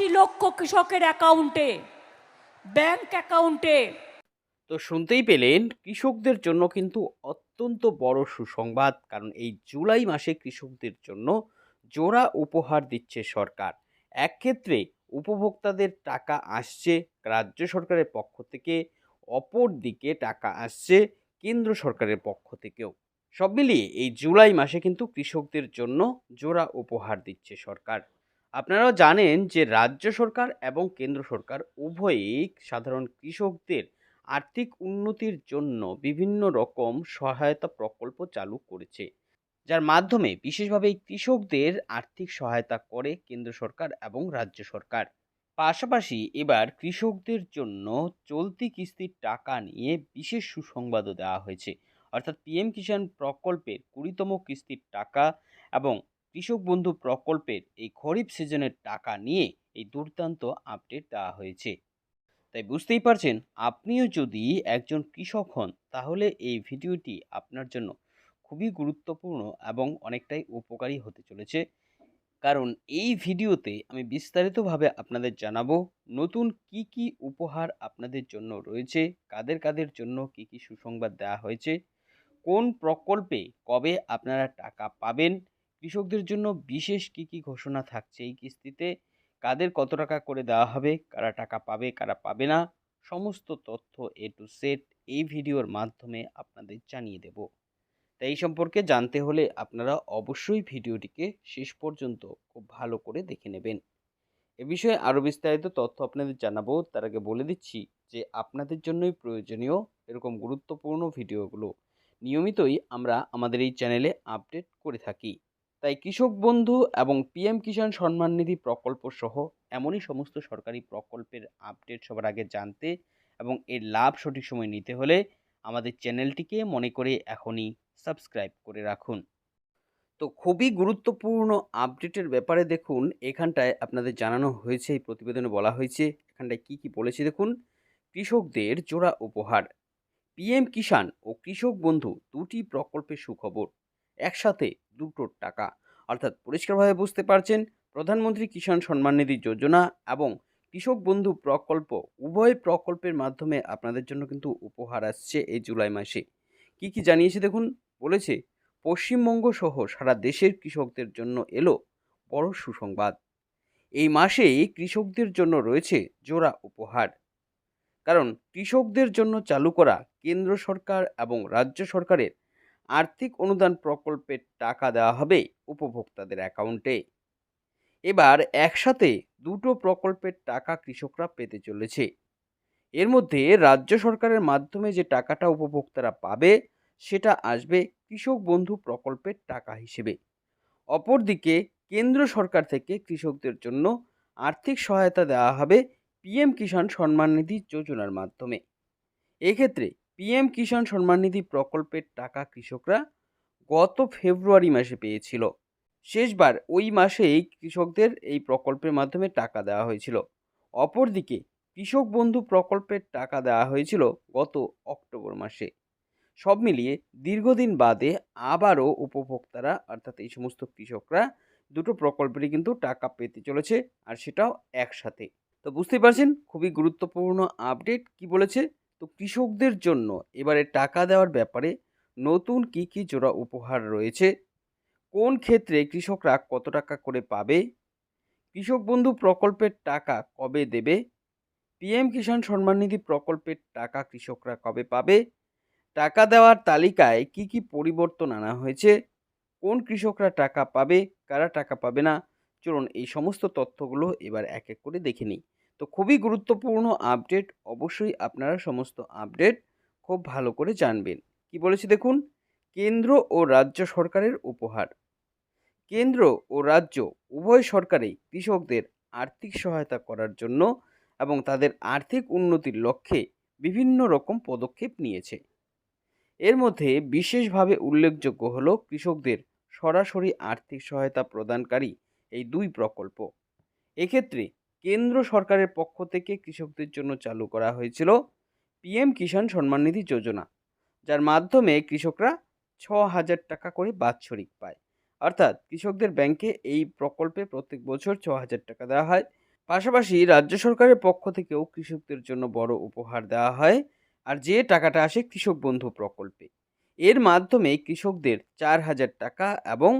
আশি লক্ষ কৃষকের অ্যাকাউন্টে, ব্যাংক অ্যাকাউন্টে। তো শুনতেই পেলেন, কৃষকদের জন্য কিন্তু অত্যন্ত বড় সুসংবাদ, কারণ এই জুলাই মাসে কৃষকদের জন্য জোড়া উপহার দিচ্ছে সরকার। এক ক্ষেত্রে উপভোক্তাদের টাকা আসছে, রাজ্য সরকারের পক্ষ থেকে, অপর দিকে টাকা আসছে, কেন্দ্র সরকারের পক্ষ থেকেও। সব মিলিয়ে এই জুলাই মাসে কিন্তু কৃষকদের জন্য জোড়া উপহার দিচ্ছে সরকার। আপনারাও জানেন যে রাজ্য সরকার এবং কেন্দ্র সরকার উভয়ই সাধারণ কৃষকদের আর্থিক উন্নতির জন্য বিভিন্ন রকম সহায়তা প্রকল্প চালু করেছে। যার মাধ্যমে বিশেষভাবে কৃষকদের আর্থিক সহায়তা করে কেন্দ্র সরকার এবং রাজ্য সরকার। পাশাপাশি এবার কৃষকদের জন্য চলতি কিস্তির টাকা নিয়ে বিশেষ সুসংবাদও দেওয়া হয়েছে। অর্থাৎ পিএম কিষাণ প্রকল্পের কুড়িতম কিস্তির টাকা এবং কৃষক বন্ধু প্রকল্পের এই খরিফ সিজনের টাকা নিয়ে এই দুর্দান্ত আপডেট দেওয়া হয়েছে। তাই বুঝতেই পারছেন, আপনিও যদি একজন কৃষক হন, তাহলে এই ভিডিওটি আপনার জন্য খুবই গুরুত্বপূর্ণ এবং অনেকটাই উপকারী হতে চলেছে। কারণ এই ভিডিওতে আমি বিস্তারিতভাবে আপনাদের জানাব, নতুন কি কি উপহার আপনাদের জন্য রয়েছে, কাদের কাদের জন্য কি কি সুসংবাদ দেওয়া হয়েছে, কোন প্রকল্পে কবে আপনারা টাকা পাবেন কৃষকদের জন্য বিশেষ কি কি ঘোষণা থাকছে এই কিস্তিতে? কাদের কত টাকা করে দেওয়া হবে? কারা টাকা পাবে, কারা পাবে না? সমস্ত তথ্য এ টু সেট এই ভিডিওর মাধ্যমে আপনাদের জানিয়ে দেব। তাই এই সম্পর্কে জানতে হলে আপনারা অবশ্যই ভিডিওটিকে শেষ পর্যন্ত খুব ভালো করে দেখে নেবেন। এ বিষয়ে আরও বিস্তারিত তথ্য আপনাদের জানাব। তার আগে বলে দিচ্ছি যে আপনাদের জন্যই প্রয়োজনীয় এরকম গুরুত্বপূর্ণ ভিডিওগুলো। নিয়মিতই আমরা আমাদের এই চ্যানেলে আপডেট করে থাকি। তাই কৃষক বন্ধু এবং পিএম কিষাণ সম্মান নিধি প্রকল্প সহ এমনই সমস্ত সরকারি প্রকল্পের আপডেট সবার আগে জানতে এবং এর লাভ সঠিক সময় নিতে হলে আমাদের চ্যানেলটিকে মনে করে এখনই সাবস্ক্রাইব করে রাখুন। তো খুবই গুরুত্বপূর্ণ আপডেটের ব্যাপারে দেখুন, এখানটায় আপনাদের জানানো হয়েছে, এই প্রতিবেদনে বলা হয়েছে, এখানটায় কি কি বলেছে দেখুন। কৃষকদের জোড়া উপহার, পিএম কিষাণ ও কৃষক বন্ধু দুটি প্রকল্পের সুখবর। একসাথে দুটোর টাকা। অর্থাৎ পরিষ্কারভাবে বুঝতে পারছেন, প্রধানমন্ত্রী কিষাণ সম্মান নিধি যোজনা এবং কৃষক বন্ধু প্রকল্প উভয় প্রকল্পের মাধ্যমে আপনাদের জন্য কিন্তু উপহার আসছে এই জুলাই মাসে। কি কি জানিয়েছে দেখুন? বলেছে, পশ্চিমবঙ্গ সহ সারা দেশের কৃষকদের জন্য এলো বড় সুসংবাদ। এই মাসেই কৃষকদের জন্য রয়েছে জোড়া উপহার। কারণ কৃষকদের জন্য চালু করা কেন্দ্র সরকার এবং রাজ্য সরকারের আর্থিক অনুদান প্রকল্পের টাকা দেওয়া হবে উপভোক্তাদের অ্যাকাউন্টে। এবার একসাথে দুটো প্রকল্পের টাকা কৃষকরা পেতে চলেছে। এর মধ্যে রাজ্য সরকারের মাধ্যমে যে টাকাটা উপভোক্তারা পাবে, সেটা আসবে কৃষক বন্ধু প্রকল্পের টাকা হিসেবে। অপরদিকে কেন্দ্র সরকার থেকে কৃষকদের জন্য আর্থিক সহায়তা দেওয়া হবে পিএম কিষাণ সম্মান নিধি যোজনার মাধ্যমে। এক্ষেত্রে পিএম কিষাণ সম্মান নিধি প্রকল্পের টাকা কৃষকরা গত ফেব্রুয়ারি মাসে পেয়েছিল। শেষবার ওই মাসেই কৃষকদের এই প্রকল্পের মাধ্যমে টাকা দেওয়া হয়েছিল। অপরদিকে কৃষক বন্ধু প্রকল্পের টাকা দেওয়া হয়েছিল গত অক্টোবর মাসে। সব মিলিয়ে দীর্ঘদিন বাদে আবারও উপভোক্তারা, অর্থাৎ এই সমস্ত কৃষকরা দুটো প্রকল্পেরই কিন্তু টাকা পেতে চলেছে আর সেটাও একসাথে। তো বুঝতেই পারছেন, খুবই গুরুত্বপূর্ণ আপডেট কি বলেছে? তো কৃষকদের জন্য এবারে টাকা দেওয়ার ব্যাপারে নতুন কি কি জোড়া উপহার রয়েছে? কোন ক্ষেত্রে কৃষকরা কত টাকা করে পাবে? কৃষক বন্ধু প্রকল্পের টাকা কবে দেবে? পিএম কিষাণ সম্মান নিধি প্রকল্পের টাকা কৃষকরা কবে পাবে? টাকা দেওয়ার তালিকায় কি কি পরিবর্তন আনা হয়েছে? কোন কৃষকরা টাকা পাবে? কারা টাকা পাবে না? চলুন এই সমস্ত তথ্যগুলো এবার এক এক করে দেখে নিই। তো খুবই গুরুত্বপূর্ণ আপডেট অবশ্যই আপনারা সমস্ত আপডেট খুব ভালো করে জানবেন। কি বলেছে দেখুন? কেন্দ্র ও রাজ্য সরকারের উপহার। কেন্দ্র ও রাজ্য উভয় সরকারেই কৃষকদের আর্থিক সহায়তা করার জন্য এবং তাদের আর্থিক উন্নতির লক্ষ্যে বিভিন্ন রকম পদক্ষেপ নিয়েছে। এর মধ্যে বিশেষভাবে উল্লেখযোগ্য হল কৃষকদের সরাসরি আর্থিক সহায়তা প্রদানকারী এই দুই প্রকল্প। এক্ষেত্রে কেন্দ্র সরকারের পক্ষ থেকে কৃষকদের জন্য চালু করা হয়েছিল পিএম কিষাণ সম্মান নিধি যোজনা, যার মাধ্যমে কৃষকরা ছ হাজার টাকা করে বাৎসরিক পায়। অর্থাৎ কৃষকদের ব্যাংকে এই প্রকল্পে প্রত্যেক বছর ছ হাজার টাকা দেওয়া হয়। পাশাপাশি রাজ্য সরকারের পক্ষ থেকেও কৃষকদের জন্য বড় উপহার দেওয়া হয় আর যে টাকাটা আসে কৃষক বন্ধু প্রকল্পে। এর মাধ্যমে কৃষকদের চার হাজার টাকা এবং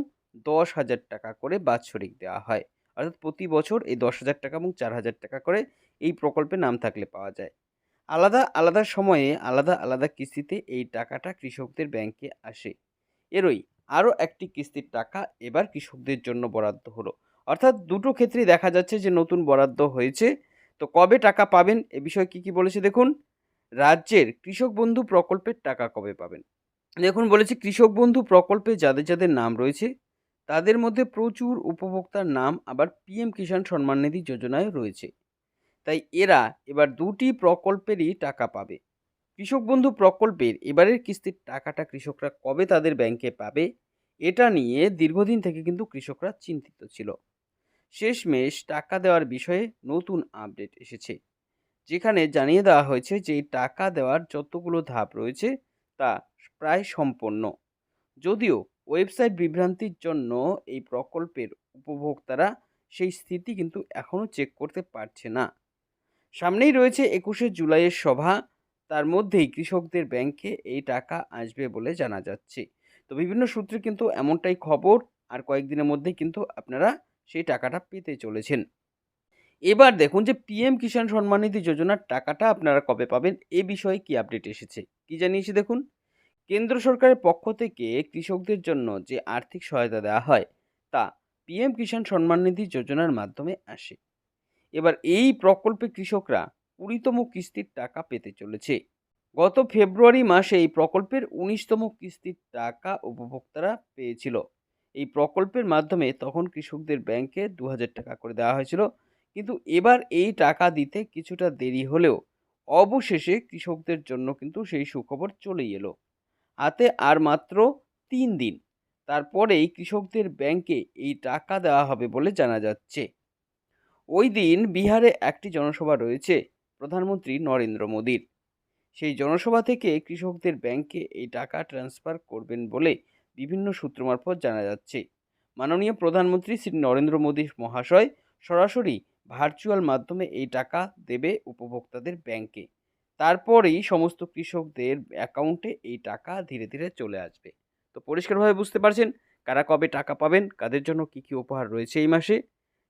দশ হাজার টাকা করে বাৎসরিক দেওয়া হয়। অর্থাৎ প্রতি বছর এই দশ হাজার টাকা এবং চার হাজার টাকা করে এই প্রকল্পে নাম থাকলে পাওয়া যায়। আলাদা আলাদা সময়ে, আলাদা আলাদা কিস্তিতে এই টাকাটা কৃষকদের ব্যাংকে আসে। এরই আরও একটি কিস্তির টাকা এবার কৃষকদের জন্য বরাদ্দ হলো। অর্থাৎ দুটো ক্ষেত্রেই দেখা যাচ্ছে যে নতুন বরাদ্দ হয়েছে। তো কবে টাকা পাবেন এ বিষয়ে কি কি বলেছে দেখুন? রাজ্যের কৃষক বন্ধু প্রকল্পের টাকা কবে পাবেন? দেখুন বলেছে কৃষক বন্ধু প্রকল্পে যাদের যাদের নাম রয়েছে তাদের মধ্যে প্রচুর উপভোক্তার নাম আবার পিএম কিষাণ সম্মান নিধি যোজনায় রয়েছে। তাই এরা এবার দুটি প্রকল্পেরই টাকা পাবে। কৃষক বন্ধু প্রকল্পের এবারের কিস্তির টাকাটা কৃষকরা কবে তাদের ব্যাংকে পাবে, এটা নিয়ে দীর্ঘদিন থেকে কিন্তু কৃষকরা চিন্তিত ছিল। শেষমেশ টাকা দেওয়ার বিষয়ে নতুন আপডেট এসেছে, যেখানে জানিয়ে দেওয়া হয়েছে যে টাকা দেওয়ার যতগুলো ধাপ রয়েছে তা প্রায় সম্পন্ন। যদিও ওয়েবসাইট বিভ্রান্তির জন্য এই প্রকল্পের উপভোক্তারা সেই স্থিতি কিন্তু এখনও চেক করতে পারছে না। সামনেই রয়েছে একুশে জুলাইয়ের সভা। তার মধ্যেই কৃষকদের ব্যাংকে এই টাকা আসবে বলে জানা যাচ্ছে। তো বিভিন্ন সূত্রে কিন্তু এমনটাই খবর, আর কয়েকদিনের মধ্যে কিন্তু আপনারা সেই টাকাটা পেতে চলেছেন। এবার দেখুন যে পিএম কিষাণ সম্মান নিধি যোজনার টাকাটা আপনারা কবে পাবেন, এ বিষয়ে কি আপডেট এসেছে? কি জানিয়েছে দেখুন? কেন্দ্র সরকারের পক্ষ থেকে কৃষকদের জন্য যে আর্থিক সহায়তা দেওয়া হয়, তা পিএম কিষাণ সম্মান নিধি যোজনার মাধ্যমে আসে। এবার এই প্রকল্পে কৃষকরা কুড়িতম কিস্তির টাকা পেতে চলেছে। গত ফেব্রুয়ারি মাসে এই প্রকল্পের উনিশতম কিস্তির টাকা উপভোক্তারা পেয়েছিল। এই প্রকল্পের মাধ্যমে তখন কৃষকদের ব্যাংকে দু হাজার টাকা করে দেওয়া হয়েছিল। কিন্তু এবার এই টাকা দিতে কিছুটা দেরি হলেও অবশেষে কৃষকদের জন্য কিন্তু সেই সুখবর চলেই এলো। হাতে আর মাত্র তিন দিন। তারপরেই কৃষকদের ব্যাংকে এই টাকা দেওয়া হবে বলে জানা যাচ্ছে। ওই দিন বিহারে একটি জনসভা রয়েছে প্রধানমন্ত্রী নরেন্দ্র মোদীর। সেই জনসভা থেকে কৃষকদের ব্যাংকে এই টাকা ট্রান্সফার করবেন বলে বিভিন্ন সূত্র মারফত জানা যাচ্ছে। মাননীয় প্রধানমন্ত্রী শ্রী নরেন্দ্র মোদী মহাশয় সরাসরি ভার্চুয়াল মাধ্যমে এই টাকা দেবে উপভোক্তাদের ব্যাংকে। তারপরেই সমস্ত কৃষকদের অ্যাকাউন্টে এই টাকা ধীরে ধীরে চলে আসবে। তো পরিষ্কারভাবে বুঝতে পারছেন কারা কবে টাকা পাবেন, কাদের জন্য কী কী উপহার রয়েছে এই মাসে।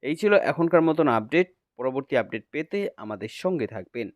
এই ছিল এখনকার মতন আপডেট। পরবর্তী আপডেট পেতে আমাদের সঙ্গে থাকবেন।